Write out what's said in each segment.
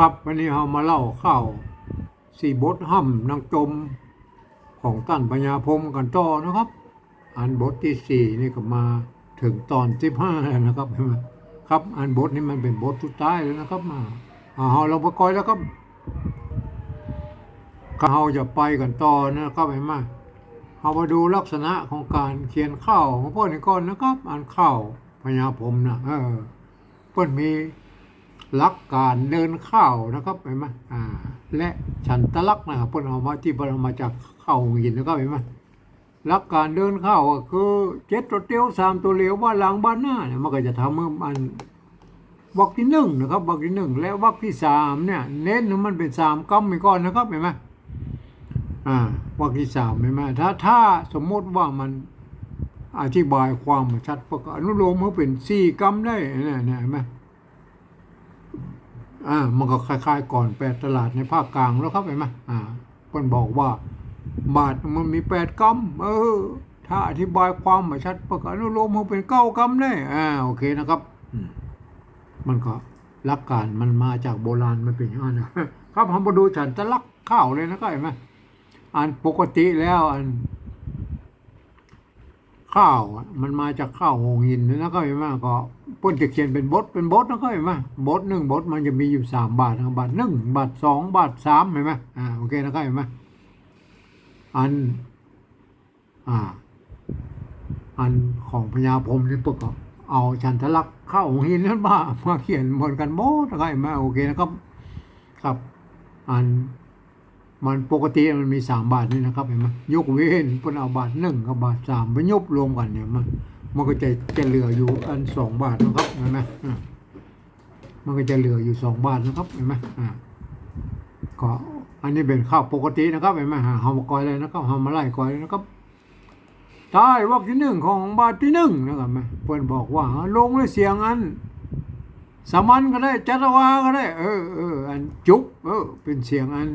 ครับวันนี้เรามาเล่าข้าวสี่บทห้ำนางจมของตั้นปัญญาพมกันต่อนะครับ อันบทที่สี่นี่ก็มาถึงตอนสิบห้าแล้วนะครับเห็นไหมครับ อันบทนี้มันเป็นบทสุดท้ายแล้วนะครับมาเอาเราลงไปก่อยแล้วครับเราจะไปกันต่อนะครับเห็นไหมเรามาดูลักษณะของการเขียนข้าวของพวกนี้ก่อนนะครับอันข้าวพญาพมนะเออเพิ่นมี ลักการเดินข้าวนะครับเห็นไหมอ่า และฉันตะลักนะครับเพิ่นเอามาที่เพิ่นเอามาจากข้าวหินนะครับเห็นไหมลักการเดินข้าวก็คือเจ็ดตัวเตียวสามตัวเหลียวว่าหลังบ้านหน้าเนี่ยมันก็จะทำเมื่อมันวรรคที่หนึ่งนะครับวรรคที่หนึ่งและวรรคที่สามเนี่ย เน้นว่ามันเป็นสามกัมไปก่อนนะครับเห็นไหมอ่าวรรคที่สามเห็นไหมถ้าถ้าสมมติว่ามันอธิบายความชัดประกอบอนุโลมเขาเป็นสี่กัมได้เนี่ยเห็นไหม อ่ามันก็คล้ายๆ ก่อนแปดตลาดในภาคกลางแล้วครับเห็นไหมอ่าเพิ่นบอกว่า บาทมันมีแปดกำเออ ถ้าอธิบายความมาชัดประกาศนุโลมมันเป็นเก้ากำได้อ่าโอเคนะครับอืมมันก็หลักการมันมาจากโบราณมันเป็นอย่างนั้นนะครับผมมาดูฉันจะลักข้าวเลยนะครับเห็นไหมอันปกติแล้วอัน ข้าวมันมาจากข้าวหงหินนะก็เห็นไหมก็เพิ่นจะเขียนเป็นบทเป็นบทนะก็เห็นไหมบทหนึ่งบทมันจะมีอยู่สามบาทนะบาทหนึ่งบาทสองบาทสามเห็นไหมอ่าโอเคนะก็เห็นไหมอันอ่าอันของพญาพรมนี่ปกก็เอาชันทะลักข้าวหงหินนั้นมามาเขียนบนกันโบทนะก็เห็นไหมโอเคนะครับครับอัน มันปกติมันมีสามบาทนี่นะครับเห็นไหมยกเว้นเพิ่นเอาบาทหนึ่งกับบาทสามไปยบรวมกันเนี่ยมันมันก็จะจะเหลืออยู่อันสองบาทนะครับเห็นไหมอ่ามันก็จะเหลืออยู่สองบาทนะครับเห็นไหมอ่าก็อันนี้เป็นข้าวปกตินะครับเห็นไหมหาเฮามกอยเลยนะครับเฮามาไล่กอยเลยนะครับท้ายวรรคที่หนึ่งของบาทที่หนึ่งนะครับแม่เพิ่อนบอกว่าลงด้วยเสียงอันสามัญก็ได้จัตวาก็ได้ เออเอออันจุกเออเป็นเสียงอัน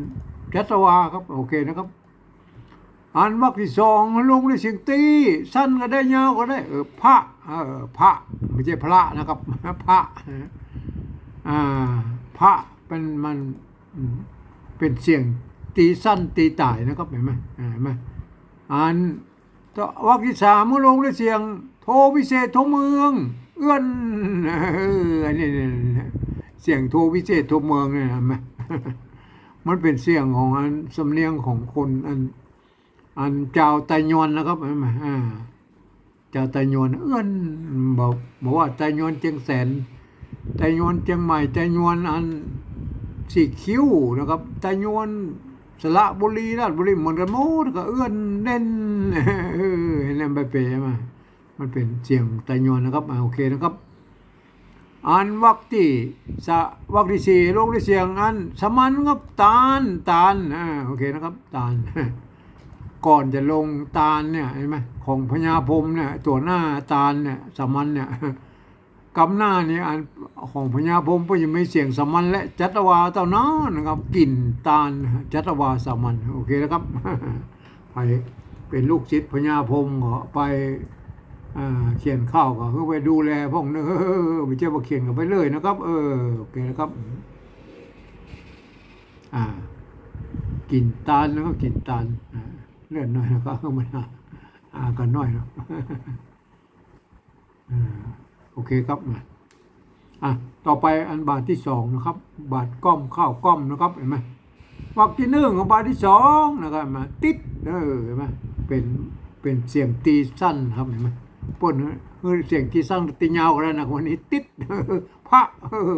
จัตวาครับ โอเคนะครับอันวรรคที่สองลงด้วยเสียงตี สั้นก็ได้ยาวก็ได้ เออพระเออพระไม่ใช่พระนะครับพระอ่าพระเป็นมันเป็นเสียงตีสั้นตีตายนะครับเห็นไหมเห็นไหมอันต่อวรรคที่สามลงด้วยเสียง โทพิเศษโทเมืองเอื้อนเอออันนี้เนี่ยเสียงโทพิเศษโทเมืองเนี่ยเห็นไหม มันเป็นเสียงของอันสำเนียงของคนอัน อันเจ้าไตยวนนะครับเห็นไหมอ่าเจ้าไตยวนเอื้อนบอกบอกว่าไตยวนเจียงแสนไตยวนเจียงใหม่ไตยวนอันสีคิ้วนะครับไตยวนสระบุรีราชบุรีเหมือนกันหมดก็เอื้อนเด่นเออเห็นไหมใบเปย์มามันเป็นเสียงไตยวนนะครับโอเคนะครับ อันวักที่สวักที่สี่ลงที่เสียงอันสมันครับตาลตาลอ่าโอเคนะครับตาลก่อนจะลงตาลเนี่ยเห็นไหมของพญาพรมเนี่ยตัวหน้าตาลเนี่ยสมันเนี่ยกำหน้านี่อันของพญาพรมก็ยังไม่เสียงสมันและจัตวาเต่านั้นนะครับกลิ่นตาลจัตวาสมันโอเคนะครับไปเป็นลูกศิษย์พญาพรมก็ไป เขียนข้าวก็คือไปดูแลพวกนึงเออไม่ใช่ว่าเขียนกันไปเลยนะครับ เออโอเคนะครับ อ่า กินตาลแล้วก็กินตาลเลื่อนหน่อยนะครับเข้ามาอ่ากันน่อยเนาะโอเคครับมาอะต่อไปอันบาทที่สองนะครับ บาทก้อมข้าวก้อมนะครับเห็นไหมวักที่หนึ่งกับบาทที่สองนะครับมาติดเออเห็นไหมเป็นเป็นเสียงตีสั้นครับเห็นไหม ปนเสียงตีสั้นตียาวกันแล้วนะวันนี้ติดพระ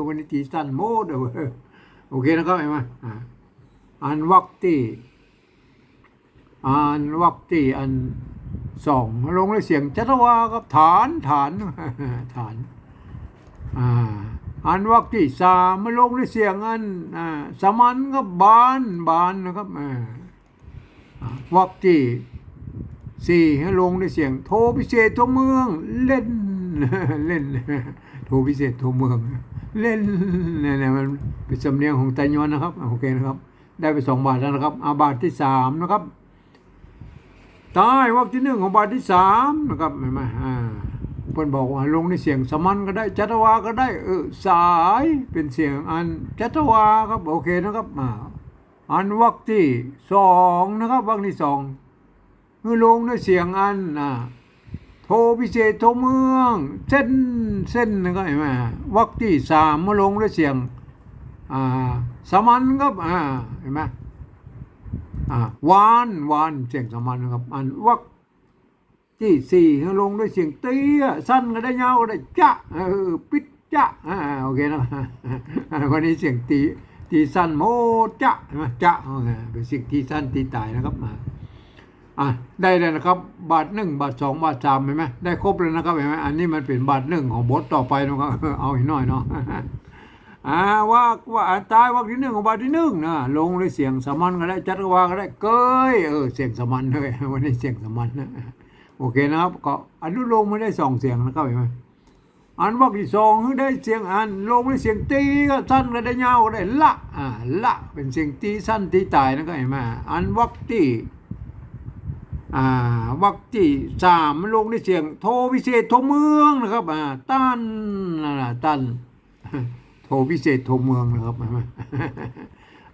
วันนี้ตีสั้นโมดเโอเคนะครับเห็มอ่าอันวักที่อ่านวักที่อันสองลงเลยเสียงจัตวากับฐานฐานฐานอ่าอันวักที่สามมาลงเลยเสียงอันอ่าสมันกับบานบานนะครับอ่าวักที่ สี่ให้ลงด้วยเสียง โทพิเศษทั่วเมือง เล่นเล่น โทพิเศษทั่วเมือง เล่นเนี่ยมันเป็นสำเนียงของไตยวนนะครับโอเคนะครับ ได้ไปสองบาทแล้วนะครับอาบาทที่สามนะครับตายวรรคที่หนึ่งของบาทที่สามนะครับเห็นไหมอ่าเพิ่นบอกว่าลงในเสียงสมันก็ได้จัตวาก็ได้เออสายเป็นเสียงอันจัตวาครับโอเคนะครับอ่าอันวรรคที่สองนะครับวรรคที่สอง คือลงในเสียงอันอ่าโทพิเศษโทเมือง เส้นเส้นนะครับเห็นไหมวรรคที่สามมาลงในเสียงอ่าสมันครับอ่าเห็นไหมอ่าวานวานเสียงสมันนะครับอันวรรคที่สี่ลงด้วยเสียงเตี้ยสั้นก็ได้ยาวก็ได้จะเออปิดจะอ่าโอเคนะวันนี้เสียงตีตีสั้นโมจะใช่ไหมจะโอเคเป็นเสียงที่สั้นตีตายนะครับมา อะได้เลยนะครับ บาทหนึ่งบาทสองบาทสามเห็นไหมได้ครบเลยนะครับเห็นไหมอันนี้มันเป็นบาทหนึ่งของบทต่อไปนะครับเอาอีกหน่อยเนาะอ่าว่าว่าอ่าตายว่าที่หนึ่งของบาทที่หนึ่งนะลงด้วยเสียงสมันก็ได้จัดกวาก็ได้เกยเออเสียงสมันเลยวันนี้เสียงสมันนะโอเคนะครับก็อนุโลมไม่ได้สองเสียงนะครับเห็นไหมอันว่าที่สองได้เสียงอันลงด้วยเสียงตีก็สั้นก็ได้ยาวก็ได้ละอ่าละเป็นเสียงตีสั้นตีตายนะครับเห็นไหมอันวักที่ อ่าวักที่สามลงด้วยเสียง โทพิเศษโทเมืองนะครับอ่าตันนะตันโทพิเศษโทเมืองนะครับ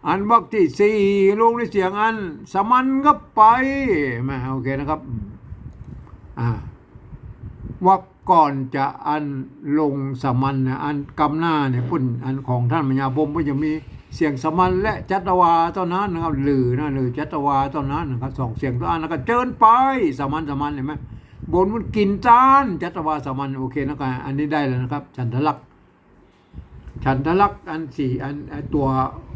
อันวักที่สี่ลงด้วยเสียงอันสมันก็ไปมาโอเคนะครับอ่าว่าก่อนจะอันลงสมันนะอันกำหน้าเนี่ยพุ่นอันของท่านมญาพมก็จะมี เสียงสมันและจัตวาเท่านั้นนะครับหรือนะหรือจัตวาเท่านั้นนะครับสองเสียงตัวอันแล้วก็เจิญไปสมันสมันเห็นไหมบนมันกินจานจัตวาสมันโอเคนะครับอันนี้ได้แล้วนะครับ ฉันทลักษณ์ฉันทลักษณ์อันสี่อันตัว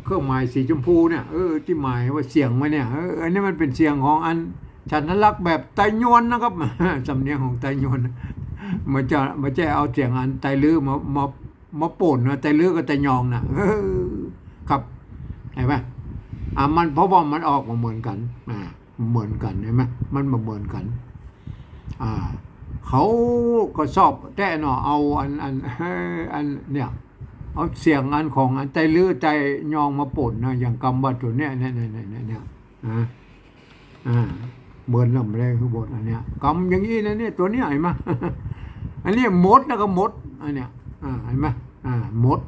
เครื่องหมายสีชมพูเนี่ยเออที่หมายว่าเสียงมาเนี่ยเอออันนี้มันเป็นเสียงของอัน ฉันทลักษณ์แบบไตยวนนะครับสำเนียงของไตยวนมันจะมันจะเอาเสียงอันไตลือมามามาป่นนะไตลือกับไตยองนะ เห็นไหมอะมันเพราะว่ามันออกมาเหมือนกันอ่าเหมือนกันเห็นไหมมันมาเหมือนกัน อ่า เขาก็ชอบแต่เนาะเอาอันอันอันเนี่ยเอาเสียงอันของอันไตลือไตยองมาป่นนะอย่างกำบัดตัวเนี้ยเนี่ยเนี่ยเนี่ยเนี่ยเนี่ยอ่าอ่าเหมือนลำแรงคือบทอันเนี้ยกำอย่างนี้นะเนี่ยตัวเนี้ยเห็นไหมอันนี้มดแล้วก็มดอันเนี้ยอ่าเห็นไหมอ่ามด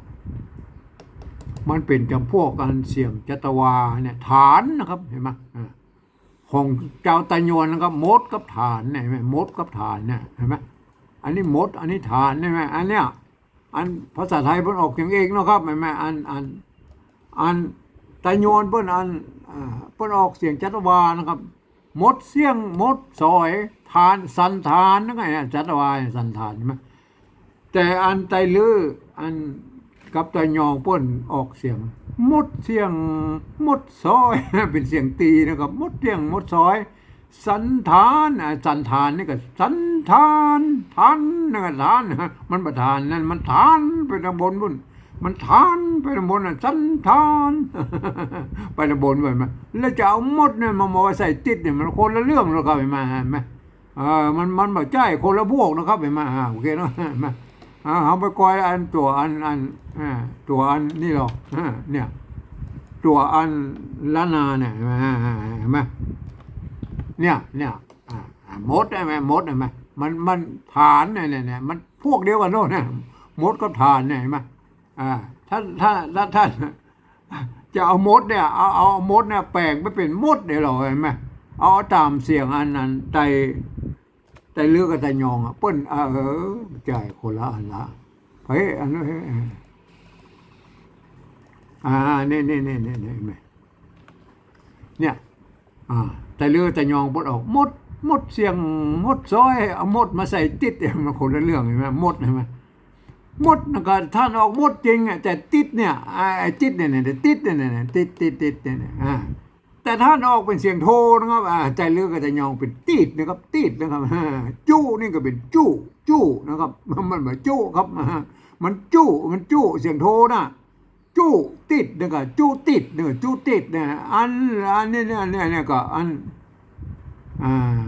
มันเป็นจำพวกการเสียงจัตวาเนี่ยฐานนะครับเห็นไหมของเจ้าตะยวนนะครับมดกับฐานเนี่ยเห็นไหมมดกับฐานเนี่ยเห็นไหมอันนี้มด อันนี้ฐานใช่ไหมอันเนี้ยอันภาษาไทยเพิ่นออกอย่างเองนะครับเห็นไหมอันอันอันตะยวนเพิ่นอันเพิ่นออกเสียงจัตวานะครับมดเสียงมดซอยทานสันทานนั่นไงจัตวาสันทานใช่ไหมแต่อันไตลืออัน กับไตยองป้นออกเสียงมดเสียงมดซอยเป็นเสียงตีนะครับมดเสียงมดซอย สันทานอะสันทานนี่ก็สันทานทานนั่นก็ทานมันประทานนั่นมันทานไปทางบนบุญมันทานไปทางบนน่ะสันทานไปทางบนไปมาแล้วจะเอามดเนี่ยมามาใส่ติดเนี่ยมันคนละเรื่องแล้วครับไหมเห็นไหมเออมันมันแบบใจคนละพวกนะครับไหมาโอเคเนาะ เอ่าเอาไปกอยอันตัวอันอันตัวอันนี่หรอกเนี่ยตัวอันละนาเนี่ยเห็นไหมเนี่ยเนี่ยมดได้ไหมมดได้ไหมมันมันฐานเนี่ยเนี่ยเนี่ยมันพวกเดียวกันโน่นนะมดกับฐานเนี่ยเห็นไหมอ่าถ้าถ้าถ้าท่านจะเอามดเนี่ยเอาเอามดเนี่ยแปลงไม่เป็นมดเดี๋ยวหรอเห็นไหมเอาตามเสียงอันนั้นไต ไตเลือกกับไตยองอะเปิ้นเออจ่ายคนละอันละเฮ้ยอันนั้นเฮ้ยอ่าเนี่ยเนี่ยเนี่ยเนี่ยเนี่ยเน่เนี่ยอ่าแต่เรือกแต่ยองบดออกมดมดเสียงมดซอยเอามดมาใส่ติดเนี่ยมันคนละเรื่องเห็นไหมมดเห็นไหมมดนะก็ท่านออกมดจริงอะแต่ติดเนี่ยไอ้ติดเนี่ยเนี่ยติดเนี่ยเนี่ยติดติดติดเนี่ยอ่า แต่ท่านออกเป็นเสียงโทนะครับอ่าใจเรือกับใจยองเป็นติดนะครับติดนะครับจู้นี่ก็เป็นจู้จู้นะครับ มันเหมือนจู้ครับมันจู้มันจู้เสียงโทนะจู้ติดเนี่ยก็จู้ติดเนี่ยจู้ติดเนี่ยอันอันนี้เนี่ยเนี่ยเนี่ยก็อันอ่า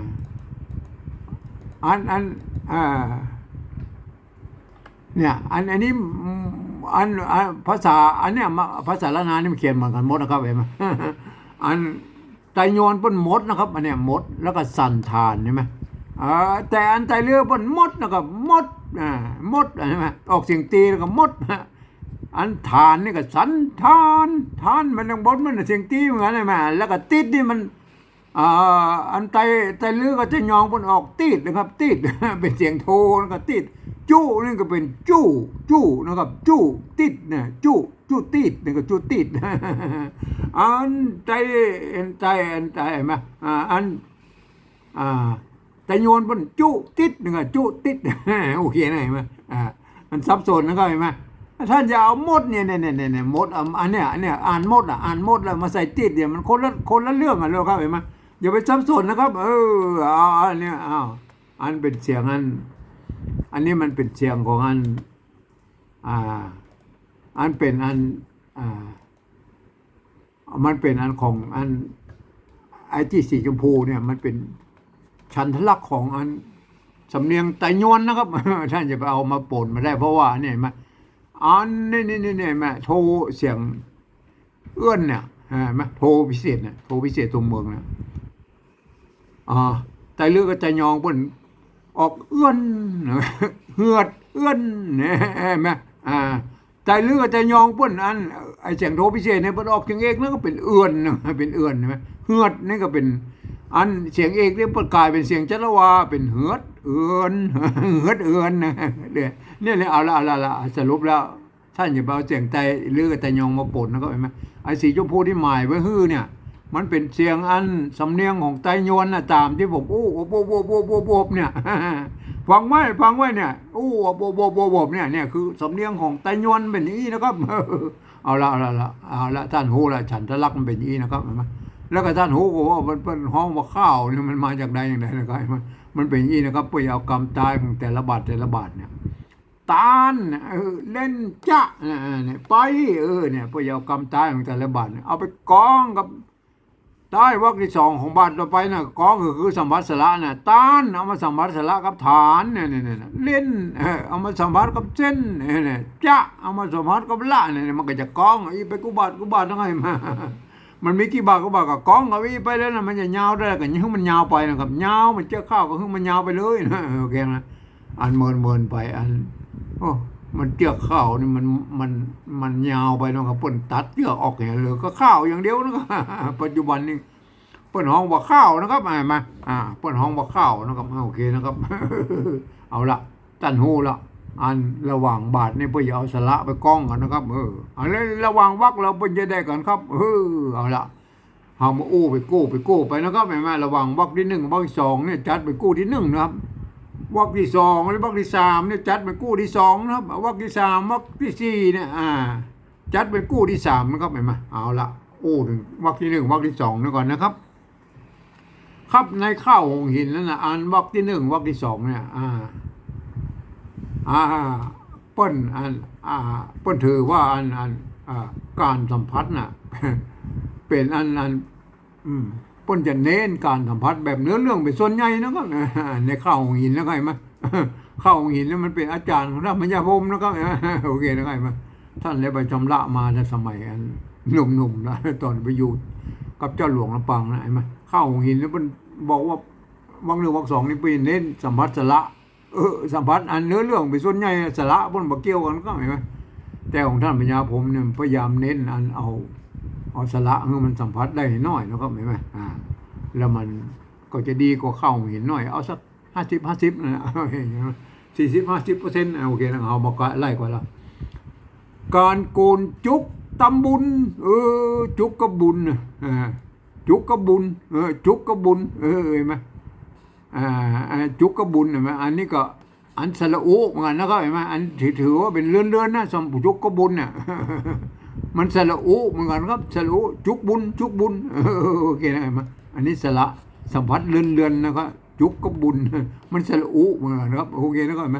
อันอันอ่าเนี่ยอันอันนี้อันอันภาษาอันเนี้ยภาษาละนานี่มันเขียนเหมือนกันหมดนะครับเห็นไหม อันไตโยนเป็นมดนะครับอันเนี้ยมดแล้วก็สันทานใช่ไหมอ่อแต่อันไตเรือเปิ้นมดนะครับมดมดใช่ไหมออกเสียงตีแล้วก็มดอันฐานนี่ก็สันทานทานมันยังบดมันเสียงตีเหมือนกันใช่ไหมแล้วก็ติดนี่มันอ่าอันไตไตเรือก็จะยองเปิ้นออกติดนะครับ ติดเป็นเสียงโทแล้วก็ติดจู้นี่ก็เป็นจู้จู้นะครับจู้ติดนะจู้ จู้ติดนี่ก็จู้ติดอันใจอันใจอันใจมาอ่าอันอ่าแต่โยนบนจู้ติดนี่ก็จู้ติดโอเคนะเห็นไหมอ่ามันซับซ้อนนะครับเห็นไหมท่านจะเอามดเนี่ยเนี่ยเนี่ยเนี่ยมดอันเนี้ยอันเนี้ยอ่านมดอะอ่านมดแล้วมาใส่ติดเนี่ยมันคนละคนละเรื่องกันเลยครับเห็นไหมอย่าไปซับซ้อนนะครับ เออเอาอันเนี้ยอ้าวอันเป็นเสียงอัน อันนี้มันเป็นเสียงของอัน อ่า อันเป็นอันอมันเป็นอันของอันไอ้ที่สีชมพูเนี่ยมันเป็นชันทลักษณ์ของอันสำเนียงไตยวนนะครับ ท่านจะไปเอามาปนมาได้เพราะว่าเนี่ยมาอันนี่นี่นี่เนี่ยมาโทรเสียงเอื้อนเนี่ยเห็นไหมโทรพิเศษเนี่ยโทรพิเศษตัวเมืองเนี่ยอ่าไตเลือกก็จะยองเปิ้นออกเอื้อนเหือดเอื้อนเนี่ยเห็นไหมอ่า ใจเลือดใจยองเปิ้นอันไอเสียงโทพิเศษเนี่ยเปิ้นออกเสียงเอกนั่นก็เป็นเอื้อนนะเป็นเอื้อนใช่ไหมเหือดนี่ก็เป็นอันเสียงเอกเนี่ยเปิ้นกลายเป็นเสียงจัตวาเป็นเหือดเอือนเหือดเอือนนะเนี่ยเนี่ยเลยเอาละเอาละละสรุปแล้วท่านอย่าไปเอาเสียงใจเลือดใจยองมาปนนะครับเห็นไหมไอ้สีชมพูที่หมายไว้ฮื้อเนี่ยมันเป็นเสียงอันสำเนียงของไตยวนนะตามที่ผมโอ้โอ้โบโบโบโบโบเนี่ย ฟังไว้ฟังไว้เนี่ยโอ้โบโบโบโบเนี่ยเนี่ยคือสำเนียงของไตยวนเป็นอย่างนี้นะครับเอาละเอาละเอาละท่านฮู้ละฉันทะลักมันเป็นอย่างนี้นะครับเห็นไหมแล้วก็ท่านฮู้ก็ว่ามันเป็นห้องว่าข้าวเนี่ยมันมาจากใดอย่างไรนะครับเห็นมันเป็นอย่างนี้นะครับเพื่อเอากรรมตายของแต่ละบาทแต่ละบาทเนี่ยตานเออเล่นจะเนี่ยไปเออเนี่ยเพื่อเอากรรมตายของแต่ละบาทเนี่ยเอาไปกองกับ ใต้วรรคที่สองของบาทต่อไปน่ะกองก็คือสัมผัสสละน่ะต้านเอามาสัมผัสสละกับฐานเนี่ยเนี่ยเนี่ยเล่นเออเอามาสัมผัสกับเส้นเนี่ยเนี่ยจะเอามาสัมผัสกับละเนี่ยมันก็จะกองอีไปกุบาทกุบาททั้งไงมามันมีกี่บาทก็บาทก็กองเอาอีไปแล้วนะมันจะยาวได้กันยังมันยาวไปนะครับยาวมันเจ้าข้าวก็คือมันยาวไปเลยนะโอเคนะอันเมินเมินไปอันโอ้ มันเจือกข้าวนี่มันมันมันยาวไปนะครับเปิ้นตัดเจือกออกอย่างเหลือก็ข้าวอย่างเดียวนะครับปัจจุบันนี้เปิ้นห้องว่าข้าวนะครับมามาอ่าเปิ้นห้องว่าข้าวนะครับโอเคนะครับ เอาละตันหูละอันระหว่างบาทนี่เพื่อจะเอาสละไปกล้องกันนะครับ เอออันนี้ระหว่างวักเราเพิ่นจะได้กันครับเออเอาละเฮามาอู้ไปกู้ไปกู้ไปนะครับแม่มาระหว่างวักที่หนึ่งวักสองเนี่ยจัดไปกู้ที่หนึ่งนะครับ วักที่สองหรือวักที่สามเนี่ยจัดไปกู้ที่สองนะครับวักที่สามวักที่สี่เนี่ยอ่า จัดไปกู้ที่สามนะครับแม่มเอาละอู้ถึงวักที่หนึ่งวักที่สองนี่ก่อนนะครับ ครับในข้าวหงหินนั่นนะอันวักที่หนึ่งวักที่สองเนี่ย อ่า อ่าเปิ้นอันอ่าเปิ้นถือว่าอันอันอ่าการสัมผัสน่ะเป็นอันอันอืม ป้นจะเน้นการสัมผัสแบบเนื้อเรื่องเป็นส่วนใหญ่นะครับในข้าวหงหินนะครับเห็นไหมข้าวหงหินนี่มันเป็นอาจารย์ของท่านพญาพรมนะครับโอเคนะครับไหมท่านเลยไปชำระมาในสมัยอันหนุ่มๆนะตอนไปอยู่กับเจ้าหลวงลำปางนะเห็นไหมข้าวหงหินแล้วมันบอกว่าวังหนึ่งวังสองนี่ไปเน้นสัมผัสสละเออสัมผัสอันเนื้อเรื่องเป็นส่วนใหญ่สละบนบกเกี่ยวกันก็ไหมแต่ของท่านปัญญาผมเนี่ยพยายามเน้นอันเอา เอาสละมันสัมผัสได้น้อยนะครับเห็นไหมอ่า แล้วมันก็จะดีกว่าเข้าวหงหินหน่อย เอาสักห้าสิบห้าสิบนะสี่สิบห้าสิบเปอร์เซ็นต์โอเคนะเอามากไล่กว่าแล้วการโกนจุกตำบุญ เออ จุกกระบุญอ่าจุกกระบุญ เออ จุกกระบุญ เออเห็นไหมอ่าจุกกระบุญเห็นไหมอันนี้ก็อันสระอุเหมือนกันนะครับเห็นไหมอันถือว่าเป็นเลื่อนๆนะสมจุกกระบุญน่ะ มันสระอุเหมือนกันครับสระอุจุกบุญ จุกบุญโอเคนะเห็นไหมอันนี้สระสัมผัสเลื่อนเลื่อนๆนะครับจุกกระบุญ มันสระอุเหมือนกันครับโอเคนะครับเห็นไหม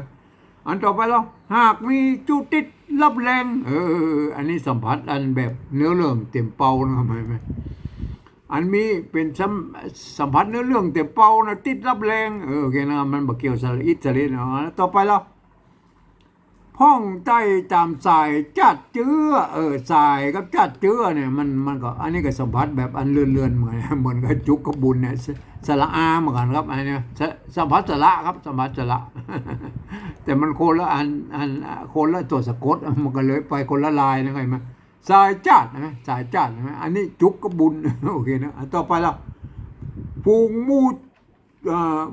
อันต่อไปแล้วหากมีจุดติดรับแรงเอออันนี้สัมผัสอันแบบเนื้อเรื่องเต็มเป่านะครับเห็นไหมอันมีเป็นสัมสัมผัสเนื้อเรื่องเต็มเป่านะติดรับแรงเออโอเคนะมันบกเกี่ยวสระอิดสระอิดนะต่อไปแล้ว ห้องใต้ตามสายจัดเจื้อเออสายกับจัดเจื้อเนี่ยมันมันก็อันนี้ก็สัมผัสแบบอันเลื่อนๆเหมือนเหมือนกับจุกกับบุญเนี่ยสสระอาเหมือนกันครับอันนี้สัมผัสสระครับสัมผัสสระแต่มันคนละอันอันคนละตัวสะกดมันก็เลยไปคนละลายนะเข้าใจไหมสายจัดนะสายจัดนะอันนี้จุกกับบุญโอเคนะอะต่อไปล้วปูงมูเอ่อห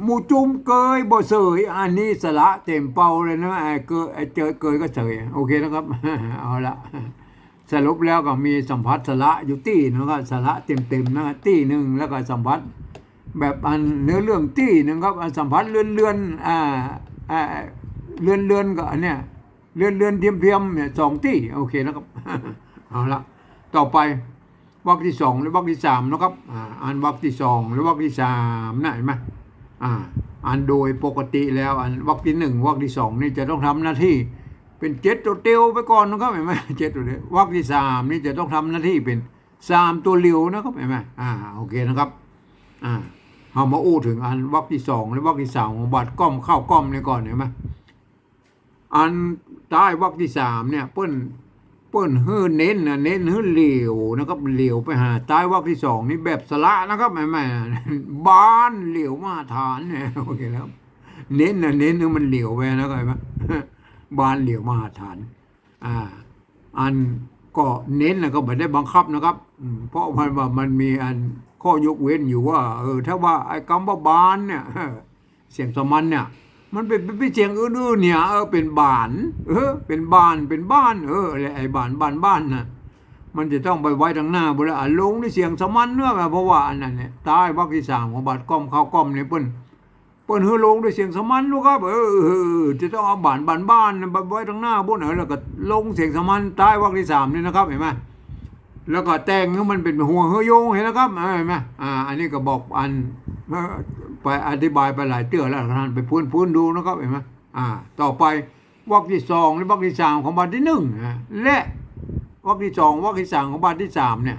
มูจุ่มเกยบ่เสยอันนี้สระเต็มเป่าเลยนะไอ้เกยไอ้เจอเกยก็เสยโอเคนะครับเอาละสรุปแล้วก็มีสัมผัสสระอยู่ตี้นะครับสระเต็มเต็มๆนะตี้หนึ่งแล้วก็สัมผัสแบบอันเนื้อเรื่องตี้หนึงครับอันสัมผัสเลื่อนเลื่อนๆอ่าอ่าเลื่อนเลื่อนๆก็อันเนี้ยเลื่อนเลื่อนๆเทียมเทียมๆเนี่ยสองตี้โอเคนะครับเอาละต่อไป วรรคที่สองหรือวรรคที่สามนะครับอ่าอ่านวรรคที่สองหรือวรรคที่สามนะเห็นไหมอ่าอ่านโดยปกติแล้วอันวรรคที่หนึ่งวรรคที่สองนี่จะต้องทำหน้าที่เป็นเจ็ดตัวเตียวไปก่อนนะครับเห็นไหมเจ็ดตัวเดียววรรคที่สามนี่จะต้องทำหน้าที่เป็นสามตัวเลียวนะครับเห็นไหมอ่าโอเคนะครับอ่าเอามาอู้ถึงอันวรรคที่สองและวรรคที่สามของบัตรก้อมเข้าก้อมเนี่ยก่อนเห็นไหมอันใต้วรรคที่สามเนี่ยเปิ้น ปิ้นเฮือเน้นนะเน้นเฮือเหลียวนะครับเหลียวไปหาใต้วรรคที่สองนี่แบบสละนะครับแม่แม่บ้านเหลียวมาฐานเนี่ยโอเคแล้วเน้นนะเน้นคือมันเหลียวไปนะครับเห็นไหมบ้านเหลียวมาฐาน อ่า อันก็เน้นนะก็ไม่ได้บังคับนะครับ เพราะมันว่ามันมีอันข้อยกเว้นอยู่ว่า เออ ถ้าว่าไอ้คำว่าบานเนี่ยเสียงสมันเนี่ย มันเป็นเป็นเสียงอื่นๆเนี่ยเออเป็นบาน เออ เป็นบานเป็นบ้าน เอออะไรไอ้บานบ้านบ้านน่ะมันจะต้องไปไว้ทางหน้าบุระอะลงด้วยเสียงสมันเนื้อแบบเพราะว่าอันนั้นเนี่ยใต้วรรคที่สามของบาทก้อมเข้าก้อมเนี่ยเปิ้นเปิ้นฮือลงด้วยเสียงสมันลูกครับเออจะต้องเอาบ้านบ้านบ้านไปไว้ทางหน้าบนเออแล้วก็ลงเสียงสมันใต้วรรคที่สามนี่นะครับเห็นไหมแล้วก็แต่งให้มันเป็นหัวเฮยโยงเห็นแล้วครับเห็นไหมอ่าอันนี้ก็บอกอันเไปอธิบายไปหลายเตื้อแล้วท่านไปพูนพูนดูนะครับเห็นไหมอ่า ต่อไปวรรคที่สองและวรรคที่สามของบาทที่หนึ่งนะและวรรคที่สองวรรคที่สามของบาทที่สามเนี่ย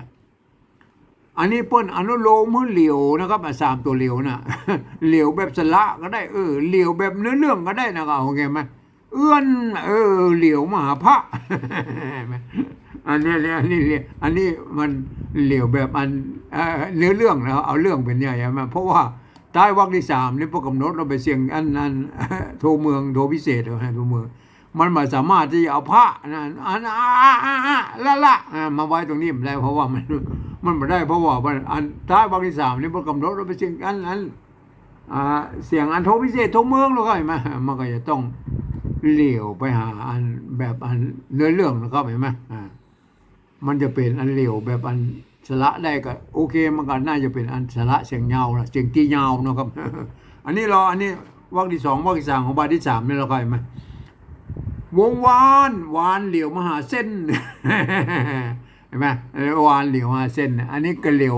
อันนี้เปิ้นอนุโลมมือเหลียวนะครับสามตัวเหลียวนะเหลียวแบบสละก็ได้เออเหลียวแบบเนื้อเรื่องก็ได้นะครับโอเคไหมเอื้อนเออเหลียวมหาพระอันนี้เนี่ยอันนี้เนี่ยอันนี้มันเหลียวแบบอันเนื้อเรื่องนะเอาเรื่องเป็นใหญ่ไหมเพราะว่า ใต้วรรคที่สามนี่พวกกำหนดเราไปเสียงอันนั้นโทเมืองโทพิเศษเอาให้โทเมือง มันไม่สามารถที่จะเอาผ้านะอันอ่าอ่าอ่าอ่าละละมาไว้ตรงนี้ไม่ได้เพราะว่ามันมันไม่ได้เพราะว่ามันอันท้ายวรรคที่สามนี่พวกกำหนดเราไปเสียงอันนั้นอ่าเสียงอันโทพิเศษโทเมืองแล้วก็เห็นไหมมันก็จะต้องเหลียวไปหาอันแบบอันเนื้อเรื่องนะครับเห็นไหมอ่ามันจะเป็นอันเหลวแบบอัน สละได้ก็โอเคมันก็น่าจะเป็นอันสละเสียงยาวนะเสียงที่ยาวนะครับ อันนี้เราอันนี้วรรคที่สองวรรคที่สามของบาทที่สามนี่เราก็เห็นไหมวงวานวานเหลียวมหาเส้นเห็นไหมวานเหลียวมหาเส้น อันนี้ก็เหลียว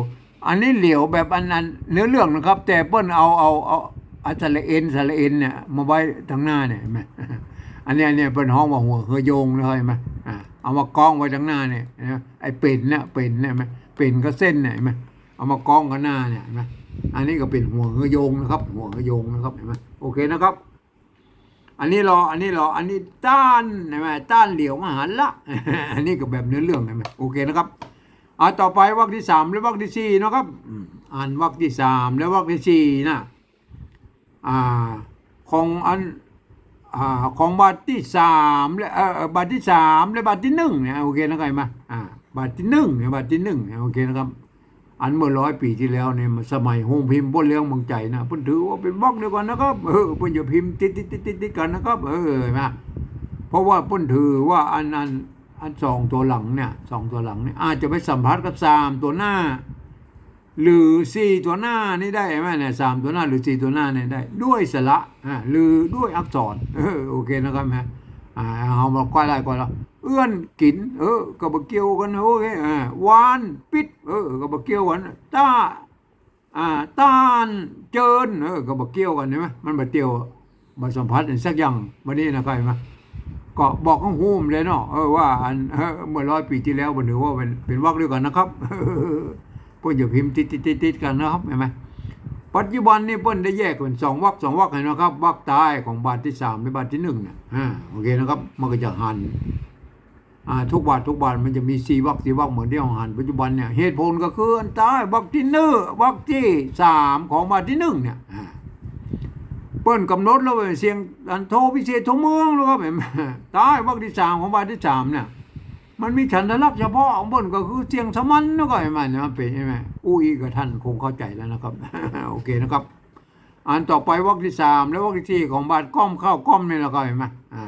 อันนี้เหลียวแบบอันนั้นเนื้อเรื่องนะครับ แต่เปิ้นเอาเอาเอาอาสระเอ็นสระเอ็นเนี่ยมาไว้ทางหน้าเนี่ยเห็นไหมอันนี้ยเนี่ยเป็นห้องว่าหัวเฮยโยงเลยเห็นไหมอ่าเอามากองไว้ทางหน้าเนี่ยนะไอ้เป็นเนี่ยเป็นเนี่ยไหม เป็นก็เส้นเนี่ยเห็นไหมเอามากองกันหน้าเนี่ยเห็นไหมอันนี้ก็เป็นหัวเฮยโยงนะครับ หัวเฮยโยงนะครับเห็นไหมโอเคนะครับ อันนี้รออันนี้รออันนี้ต้านเห็นไหมต้านเหลียวมหาละอันนี้ก็แบบเนื้อเรื่องเห็นไหมโอเคนะครับอ่าต่อไปวรรคที่สามและวรรคที่สี่นะครับอ่านวรรคที่สามและวรรคที่สี่นะอ่าของอันอ่าของบาทที่สามและเออเอ่อบาทที่สามและบาทที่หนึ่งเนี่ยโอเคนะครับเห็นไหมอ่า บาทที่หนึ่งเนี่ยบาทที่หนึ่งเนี่ยโอเคนะครับ อันเมื่อร้อยปีที่แล้วเนี่ยมันสมัยโฮงพิมพ์บนเรื่องเมืองใจนะพ่นถือว่าเป็นบล็อกเดียวกันนะครับเออเพิ่นจะพิมพ์ติดติดติดติดติดกันนะครับเออเห็นไหมเพราะว่าพ่นถือว่าอันอันอันสองตัวหลังเนี่ยสองตัวหลังเนี่ยอาจจะไปสัมผัสกับสามตัวหน้า หรือสี่ตัวหน้านี่ได้ไหมเนี่ยสามตัวหน้าหรือสี่ตัวหน้าเนี่ยได้ ด้วยสระอ่าหรือด้วยอักษรเออโอเคนะครับฮะอ่าเอามาก้อยไล่ก้อยละ เอื้อนกิน เออก็บเกี่ยวกันโอเคอ่าวานปิด เออก็บเกี่ยวกันต้าอ่าต้านเจินเออก็บเกี่ยวกันใช่ไหมมันบเกี่ยวมาสัมผัสสักอย่างวันนี้นะใครับเห็นไหมก็บอกข้างหูมเลยเนาะเออว่าอันเมื่อร้อยปีที่แล้วบันถือว่าเป็นเป็นวักเดียกันนะครับเพื่ออย่าพิมพ์ติดติดติดติดกันนะครับเห็นไหมปัจจุบันนี่เปิ้นได้แยกเป็นสองวรรคสองวรรคให้นะครับวรรคใต้ของบาทที่สามและบาทที่หนึ่งเนี่ยอ่าโอเคนะครับ มันก็จะหัน ทุกบาททุกบาทมันจะมีสีวรรคสี่วรรคเหมือนที่เราหันปัจจุบันเนี่ยเหตุผลก็คืออันใต้วรรคที่หนึ่งวรรคที่สามของบาทที่หนึ่งเนี่ยเปิ้นกำหนดแล้วว่าเสียงอันโทพิเศษทั่วเมืองแล้วครับเห็นไหมใต้วรรคที่สามของบาทที่สามเนี่ยมันมีฉันทลักษณ์เฉพาะของบนก็คือเสียงสมันนะก็ไอ้มันนะเป็นใช่ไหมอุ้ยกับท่านคงเข้าใจแล้วนะครับ โอเคนะครับ อันต่อไปวรรคที่สามและวรรคที่สี่ของบาทก้อมเข้าก้อมนี่แล้วก็เห็นไหมอ่า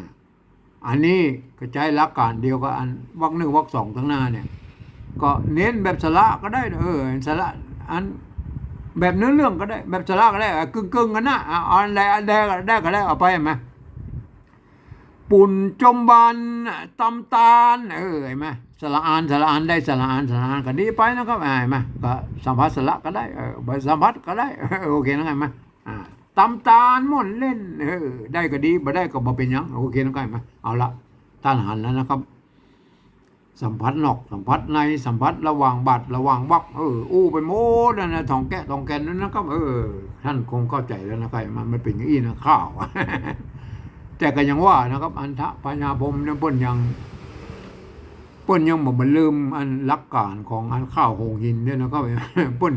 อันนี้ก็ใช้หลักการเดียวกับอันวรรคหนึ่งวรรคสองทั้งหน้าเนี่ย ก็เน้นแบบสระก็ได้เออสระอันแบบเนื้อเรื่องก็ได้ แบบสระก็ได้กึ่งกึ่งกันนะอันใดอันใดก็ได้ก็ได้เอาไปไหมปุ่นจมบันตำตาลเออเห็นไหมสละอานสละอานได้สละอานสละอานก็ดีไปนะครับอ่าเห็นไหมก็สัมผัสสละก็ได้เออใบสัมผัสก็ได้โอเคนะเห็นไหมอ่า ตำตาลม่วนเล่นเออได้ก็ดีบ่ได้ก็บ่เป็นยังโอเคนะครับเห็นไหมเอาละท่านหันแล้วนะครับ สัมผัสนอกสัมผัสในสัมผัสระหว่างบัดระหว่างวักเอออู้ไปโมดนั่นนะทองแกะทองแกนนั่นนะครับเออ ท่านคงเข้าใจแล้วนะครับมันไมันเป็นอย่างนี้นะข้าวแต่ก็ยังว่านะครับ อันทะปัญญาพรมเนี่ยเปิ้นยังเปิ้นยังบ่มันลืมอันหลักการของอันข้าวโหงหินเนี่ยนะครับเปิ้น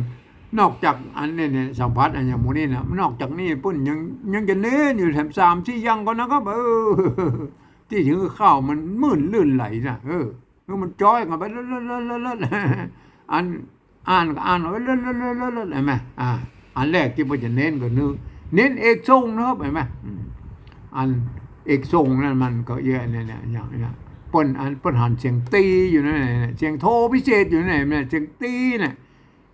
นอกจากอันเนี่ยเนี่ยสัมผัสอันอย่างหมูนี่นะนอกจากนี้ปิ้นยังยังจะเน้นอยู่แถมสามที่ยังก็นะครับเออที่ถึงข้าวมันมื่นลื่นไหลนะเออคือมันจ้อยกันไปเลื่อนๆๆๆอันอ่านก็อ่านไปเลื่อนๆๆๆเห็นไหมอ่าอันแรกที่เพิ่นจะเน้นก็นึกเน้นเอกทรงนะครับเห็นไหมอืมอันเอกทรงนั่นมันก็เยอะเนี่ยเนี่ยอย่างเนี้ยปนอันปนหันเสียงตีอยู่นั่นเนี่ยเสียงโทพิเศษอยู่นเนี่ยเสียงตีเนี่ย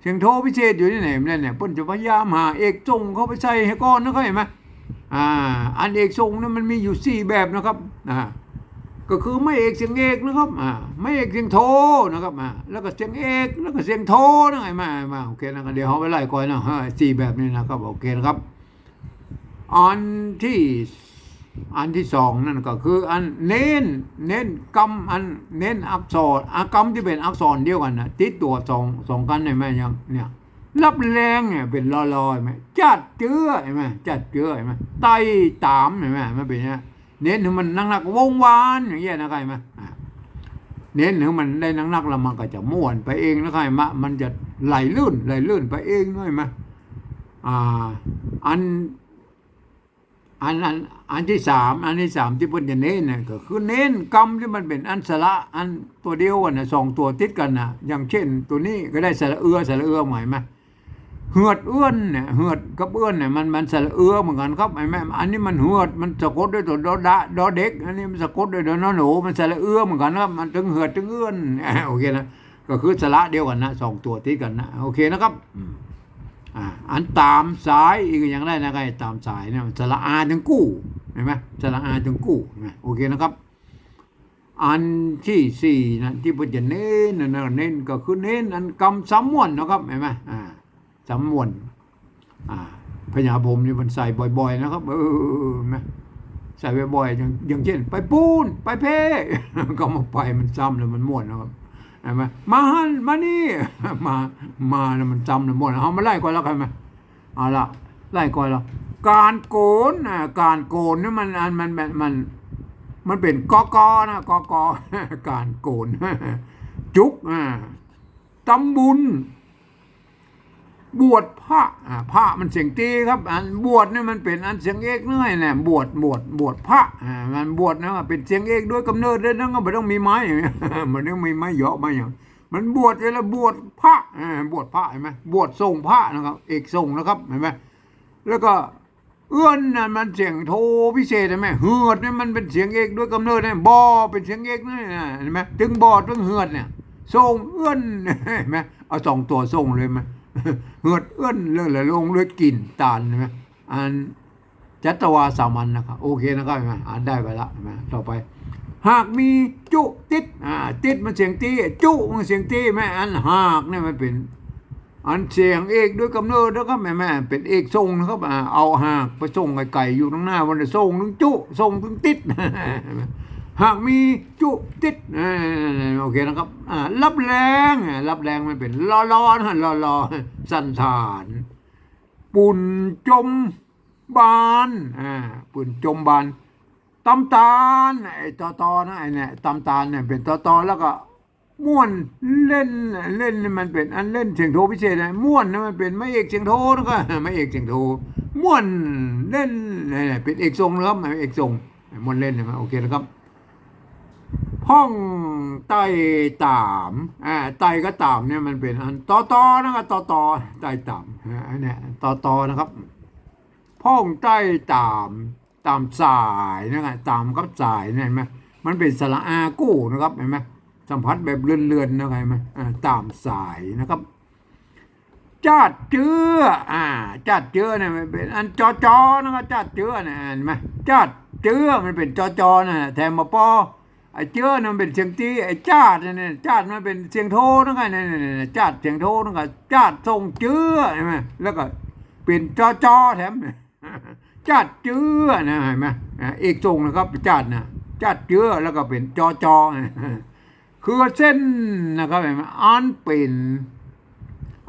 เสียงโทพิเศษอยู่ที่ไหนเนี่ยเนี่ยปนจะพยายามหาเอกทรงเข้าไปใส่ให้ก้อนนะเขาเห็นไหมอ่าอันเอกทรงนั้นมันมีอยู่สี่แบบนะครับอ่าก็คือไม่เอกเสียงเอกนะครับอ่าไม่เอกเสียงโทนะครับอ่าแล้วก็เสียงเอกแล้วก็เสียงโทนะไงมามาโอเคนะครับเดี๋ยวเขาไปไล่ก่อนนะฮะสี่แบบนี้นะครับโอเคนะครับอันที่ อันที่สองนั่นก็คืออันเน้นเน้นกรรมอันเน้นอักษรอากรรมที่เป็นอักษรเดียวกันนะติดตัวสองสองกันเห็นไหมยังเนี่ยรับแรงเนี่ยเป็นลอยๆไหมจัดเจือเห็นไหมจัดเจือเห็นไหมไต่ตามเห็นไหมมันเป็นอย่างนี้เน้นให้มันนักนักๆวงวานอย่างเงี้ยนะใครไหมเน้นให้มันได้นักนักๆแล้วมันก็จะม่วนไปเองนะใครับเห็นไหมมันจะไหลลื่นไหลลื่นไปเองด้วยเห็นไหมอ่าอันอันอัน อันที่สามอันที่สามที่เพิ่นจะเน้นน่ะก็คือเน้นกรรมที่มันเป็นอันสระอันตัวเดียวกันนะสองตัวติดกันนะอย่างเช่น ตัวนี้ก็ได้สระเอือสระเอือหมายไหมเหือดเอื้อนเนี่ยเหือดกับเอื้อนเนี่ยมันมันสระเอือเหมือนกันครับไอ้แม่อันนี้มันเหือดมันสะกดด้วยตัวดอดะดอเด็กอันนี้มันสะกดด้วยตัวนอหนูมันสระเอือเหมือนกันครับมันถึงเหือดถึงเอื้อนโอเคนะก็คือสระเดียวกันนะสองตัวติดกันนะโอเคนะครับ อ่าอันตามสายอีกอย่างได้นะไงตามสายเนี่ยสระอาถึงกู้เห็นไหมสระอาถึงกู้เห็นไหมโอเคนะครับ อันที่สี่นะที่พุทธจะเน้นนะนเน้นก็คือเน้นอันกำสามมวนนะครับเห็นไหมอ่าสามมวนอ่าพญาผมนี่มันใส่บ่อยๆนะครับ เออไหมใส่บ่อยๆอย่างอย่างเช่น ไปปูนไปเพ่ก็มาไปมันซ้ำแล้วมันม่วนนะครับ ไหมมาหันมานี่มามาแล้วมันจำเลยหมดเอามาไล่ก่อนแล้วกันไหมเอาละไล่ก่อนแล้วการโกนอะการโกนนี่มันอันมันมันมันมันเป็นกอกอนะกอกอการโกนจุกอ่าตำบุญ บวชพระอ่าพระมันเสียงตีครับอันบวชเนี่ยมันเป็นอันเสียงเอกน้อยเนี่ยบวชบวชบวชพระอ่ามันบวชนะเป็นเสียงเอกด้วยกำเนิดเลยนะก็ไม่ต้องมีไม้มันต้องมีไม้เหยาะไม้อย่างมันบวชเวลาบวชพระอ่าบวชพระเห็นไหมบวชทรงพระนะครับ เอกทรงนะครับเห็นไหมแล้วก็เอื้อนน่ะมันเสียงโทพิเศษใช่ไหมเหือดเนี่ยมันเป็นเสียงเอกด้วยกำเนิดเนี่ยบอเป็นเสียงเอกนี่นะเห็นไหมถึงบอถึงเหือดเนี่ยทรงเอื้อนเห็นไหมเอาสองตัวทรงเลยไหม เหือดเอื้อนเลยเลยลงด้วยกลิ่นตาลใช่ไหมอันจัตวาสามัญนะครับโอเคนะครับเห็นไหมอ่านได้ไปละเห็นไหมต่อไป หากมีจุติดอ่าติดมันเสียงตีจุมันเสียงตีไหมอันหากเนี่ยมันเป็นอันเสียงเอกด้วยกำเนิดนะครับแม่แม่เป็นเอกทรงนะครับอ่าเอาหากไปส่งไก่ไก่อยู่ตรงหน้าวันจะส่งถึงจุส่งถึงติด หากมีจุติดโอเคนะครับรับแรงรับแรงมันเป็นล้อล้อนะล้อล้อสันฐาน ปุ่นจมบานอ่าปุ่นจมบานตำตาลไอ้ตอตอนะไอ้เนี่ยตำตาลเนี่ยเป็นตอตอแล้วก็ม่วนเล่นเล่นมันเป็นอันเล่นเสียงโทพิเศษนะม่วนนะมันเป็นไม่เอกเสียงโทนะก็ไม่เอกเสียงโทม่วนเล่นเนี่ยเป็นเอกทรงนะครับเอกทรงม่วนเล่นนะโอเคนะครับ ห้องไต่ตามอ่าไต่ก็ตามเนี่ยมันเป็นอันต่อต่อนะครับต่อต่อไต่ตามอ่าอันนี้ต่อต่อนะครับห้องไต่ตามตามสายนะครับตามกับสายเนี่ยเห็นไหมมันเป็นสระอากู้นะครับเห็นไหมสัมผัสแบบเลื่อนๆนะครับเห็นไหมอ่าตามสายนะครับจัดเจืออ่าจัดเจือเนี่ยมันเป็นอันจอจอนะครับจัดเจือเนี่ยเห็นไหมจัดเจือมันเป็นจอจอนะแถมมาปอ ไอ้เจ้อนั่นเป็นเสียงตีไอ้จาดเนี่ยเนี่ยจาดมันเป็นเสียงโทนั่นไงเนี่ยเนี่ยเนี่ยจาดเสียงโทนั่นไงจาดทรงเจื้อใช่ไหมแล้วก็เป็นจอจอแถมเนี่ยจาดเจื้อนะเห็นไหมอ่าเอกทรงนะครับจาดนะจาดเจื้อแล้วก็เป็นจอจอคือเส้นนะครับเห็นไหมอันเป็น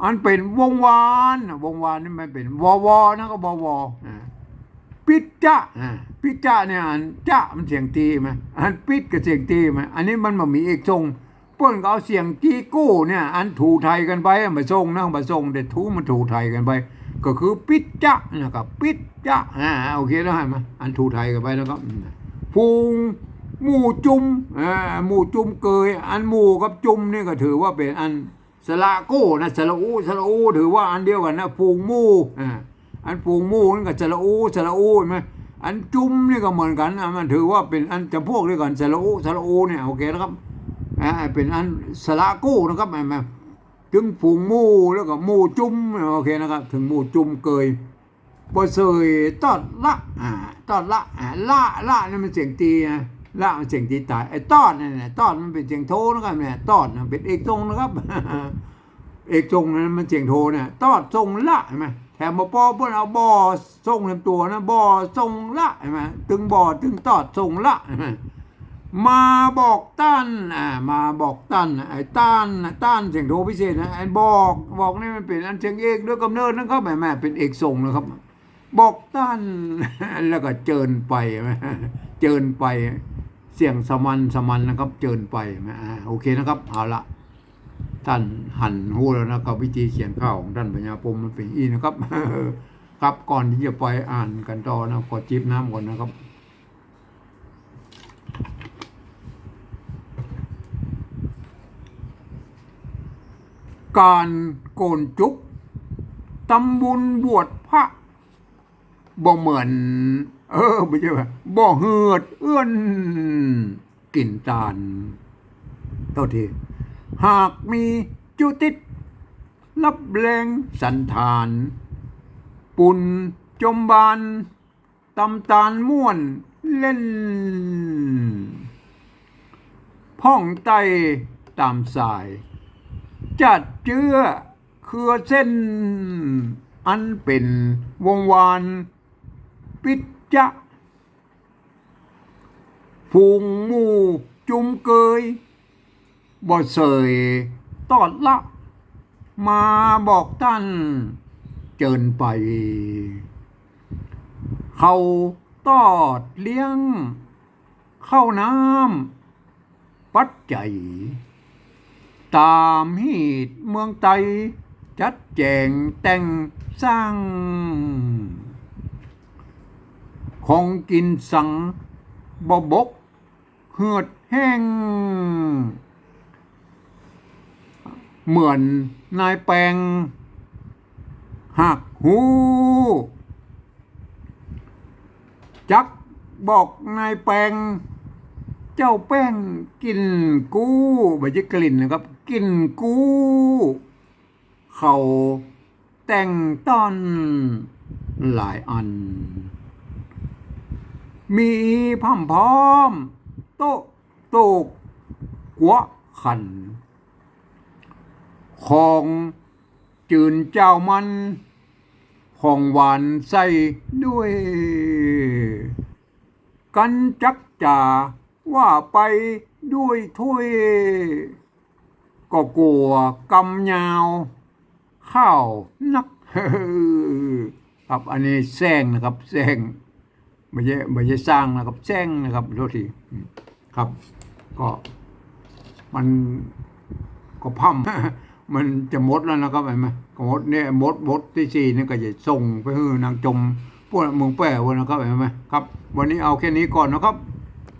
อันเป็นวงวานวงวานนี่มันเป็นวอวอนะก็วอวอ ปิดจ้ะอ่าปิดจ้ะเนี่ยอันจ้ะมันเสียงตีไหมอันปิดกับเสียงตีไหมอันนี้มันมามีเอกทรงเปิ้นก็เอาเสียงจีกู้เนี่ย อันถูไทยกันไปมาทรงนะมาทรงเด็ดทูมันถูไทยกันไป ก็คือปิดจ้ะนะครับปิดจ้ะอ่าโอเคแล้วใช่ไหมอันถูไทยกันไปแล้วก็ฟูงหมู่จุมอ่าหมู่จุมเกย อันหมู่กับจุมนี่ก็ถือว่าเป็นอันสละโก้นะสละอูสละอูถือว่าอันเดียวกันนะฟูงหมู่อ่า อันปูงมูนั่นก็สระอูสระอูเห็นไหมอันจุ้มนี่ก็เหมือนกันอันถือว่าเป็นอันจำพวกด้วยกันสระอูสระอูเนี่ยโอเคนะครับอ่าเป็นอันสระกู้นะครับแม่ถึงผูงมูแล้วก็มูจุ้มโอเคนะครับ ถึงมูจุ้มเกยบ่เสยตอดละอ่าตอดละอ่าละละนี่มันเสียงตีนะละมันเสียงตีตายไอ้ตอดเนี่ยตอดมันเป็นเสียงโทนะครับเนี่ยตอดนะเป็นเอกตรงนะครับ เอกทรงนั้นมันเสียงโทเนี่ยตอดทรงละเห็นไหมแถมมาปอเพื่อนเอาบ่อทรงลำตัวนะบ่อทรงละเห็นไหมตึงบ่อตึงตอดทรงละเห็นไหมมาบอกต้านอ่ามาบอกต้านไอ้ต้านต้านเสียงโทพิเศษนะไอ้บอกบอกนี่มันเป็นอันเสียงเอกด้วยกำเนิดนะครับแม่แม่เป็นเอกทรงนะครับ บอกต้านแล้วก็เจินไปเจินไป เสียงสมันสมันนะครับ เจินไปอ่าโอเคนะครับเอาละ ท่านหันหูแล้วนะครับวิธีเขียนข้าวของท่านปัญญาปมมันเป็นอีนะครับ ครับก่อนที่จะไปอ่านกันต่อนะขอจิบน้ำก่อนนะครับการโกนจุกตำบุญบวชพระบ่เหมือน เออไม่ใช่ว่าบ่เหือดเอื้อนกลิ่นตาลเท่าที หากมีจุติดรับแรงสันทาน ปุ่นจมบานตำตาลม่วนเล่น พ่องไตตามสาย จัดเจื้อเครือเส้น อันเป็นวงวานปิดจะฟูงมูจุมเกย บ่เสยตอดละ มาบอกท่านเจินไป เขาตอดเลี้ยง เข้าน้ำปัดใจ ตามฮีดเมืองไต จัดแจงแต่งสร้าง ของกินสังบบกเหือดแห้ง เหมือนนายแปลงหักหูจักบอกนายแปลงเจ้าแป้งกินกู้ไม่ใช่กลิ่นนะครับ กินกู้ เขาแต่งต้อนหลายอัน มีพัมพร้อม โต๊ะโตกกัวขัน ของจืนเจ้ามันของหวานใส่ด้วย กันจักจ่าว่าไปด้วยถ้วย ก็กลัวกำยาว ข้าวนักครับอันนี้แซงนะครับแซงไม่ใช่ไม่ใช่สร้างนะครับแซงนะครับโทษทีครับ ก็มันก็พัม มันจะหมดแล้วนะครับเห็นไหมก็หมดเนี่ยหมดหมดที่สี่นี่ก็จะส่งไปให้นางจมพวกมึงแป้วนะครับเห็นไหมครับ วันนี้เอาแค่นี้ก่อนนะครับ